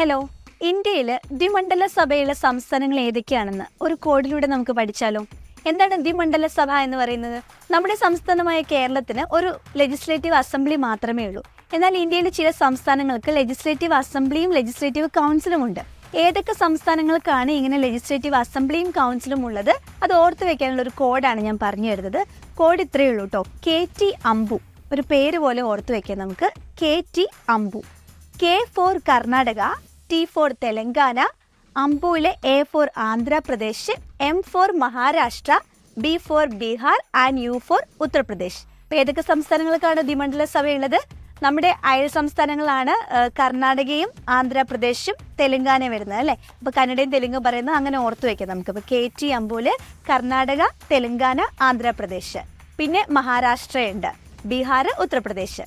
Hello ഇന്ത്യയിൽ ദ്വിമണ്ഡല സഭയിലെ സംസ്ഥാനങ്ങൾ ഏതൊക്കെയാണെന്ന് ഒരു കോഡിലൂടെ നമുക്ക് പഠിച്ചാലോ? എന്താണ് ദ്വിമണ്ഡല സഭ എന്ന് പറയുന്നത്? നമ്മുടെ സംസ്ഥാനമായ കേരളത്തിന് ഒരു ലെജിസ്ലേറ്റീവ് അസംബ്ലി മാത്രമേ ഉള്ളൂ. എന്നാൽ ഇന്ത്യയിലെ ചില സംസ്ഥാനങ്ങൾക്ക് ലെജിസ്ലേറ്റീവ് അസംബ്ലിയും ലെജിസ്ലേറ്റീവ് കൗൺസിലും ഉണ്ട്. ഏതൊക്കെ സംസ്ഥാനങ്ങൾക്കാണ് ഇങ്ങനെ ലെജിസ്ലേറ്റീവ് അസംബ്ലിയും കൗൺസിലും ഉള്ളത്? അത് ഓർത്തു വെക്കാനുള്ള ഒരു കോഡാണ് ഞാൻ പറഞ്ഞു തരുന്നത്. കോഡ് ഇത്രയേ ഉള്ളൂ കേട്ടോ കെ ടി അമ്പു ഒരു പേര് പോലെ ഓർത്തു വെക്കാം നമുക്ക്. K T Ambu K for Karnataka. T for Telangana അംബുവിലെ A for Andhra Pradesh M for Maharashtra B for Bihar and U for Uttar Pradesh. അപ്പൊ ഏതൊക്കെ സംസ്ഥാനങ്ങൾക്കാണ് ദ്വിമണ്ഡല സഭയുള്ളത്? നമ്മുടെ അയൽ സംസ്ഥാനങ്ങളാണ് കർണാടകയും ആന്ധ്രാപ്രദേശും തെലുങ്കാന വരുന്നത് അല്ലേ? അപ്പൊ കന്നഡയും തെലുങ്കും പറയുന്നത് അങ്ങനെ ഓർത്തു വെക്കാം നമുക്ക്. ഇപ്പൊ കെ ടി അമ്പൂൽ കർണാടക തെലങ്കാന ആന്ധ്രാപ്രദേശ്. പിന്നെ മഹാരാഷ്ട്രയുണ്ട് ബീഹാർ ഉത്തർപ്രദേശ്.